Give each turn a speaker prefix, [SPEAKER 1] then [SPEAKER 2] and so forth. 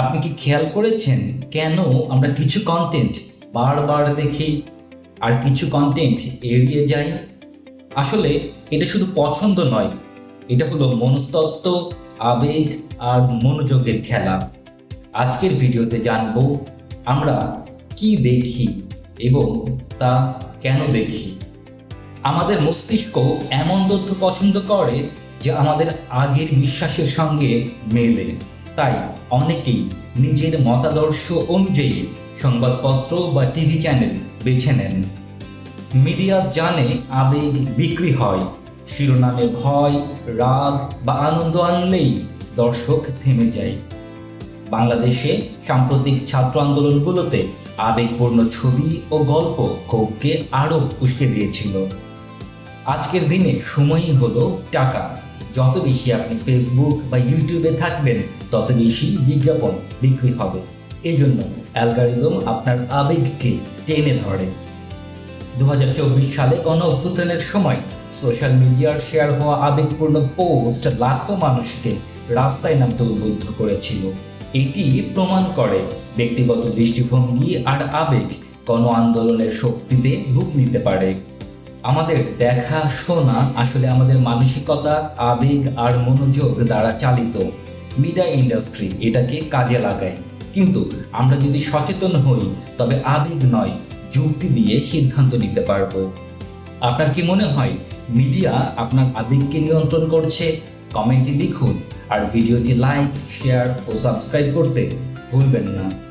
[SPEAKER 1] আপনি কি খেয়াল করেছেন কেন আমরা কিছু কন্টেন্ট বারবার দেখি আর কিছু কন্টেন্ট এড়িয়ে যাই? আসলে এটা শুধু পছন্দ নয়, এটা হলো মনস্তত্ত্ব, আবেগ আর মনোযোগের খেলা। আজকের ভিডিওতে জানব আমরা কি দেখি এবং তা কেন দেখি? আমাদের মস্তিষ্ক এমন তথ্য পছন্দ করে যে আমাদের আগের বিশ্বাসের সঙ্গে মেলে। তাই অনেকেই নিজের মতাদর্শ অনুযায়ী সংবাদপত্র বা টিভি চ্যানেল বেছে নেন। মিডিয়া জানে আবেগ বিক্রি হয়। শিরোনামে ভয়, রাগ বা আনন্দ আনলেই দর্শক থেমে যায়। বাংলাদেশে সাম্প্রতিক ছাত্র আন্দোলনগুলোতে আবেগপূর্ণ ছবি ও গল্প ক্ষোভকে আরও উস্কে দিয়েছিল। আজকের দিনে সময়ই হলো টাকা। যত বেশি আপনি ফেসবুক বা ইউটিউবে থাকবেন, তত বেশি বিজ্ঞাপন বিক্রি হবে। এই জন্য অ্যালগারিদম আপনার আবেগকে টেনে ধরে। দু সালে গণ অভ্যুত্থানের সময় সোশ্যাল মিডিয়ার শেয়ার হওয়া আবেগপূর্ণ পোস্ট লাখো মানুষকে রাস্তায় নামতে উদ্বুদ্ধ করেছিল। এটি প্রমাণ করে ব্যক্তিগত দৃষ্টিভঙ্গি আর আবেগ গণ আন্দোলনের শক্তিতে রূপ নিতে পারে। আমাদের দেখা, শোনা আসলে আমাদের মানসিকতা, আবেগ আর মনোযোগ দ্বারা চালিত মিডিয়া ইন্ডাস্ট্রি এটাকে কাজে লাগায়। কিন্তু আমরা যদি সচেতন হই, তবে আবেগ নয়, যুক্তি দিয়ে সিদ্ধান্ত নিতে পারব। আপনার কি মনে হয় মিডিয়া আপনার আবেগকে নিয়ন্ত্রণ করছে? কমেন্টে লিখুন। আর ভিডিওটি লাইক শেয়ার ও সাবস্ক্রাইব করতে ভুলবেন না।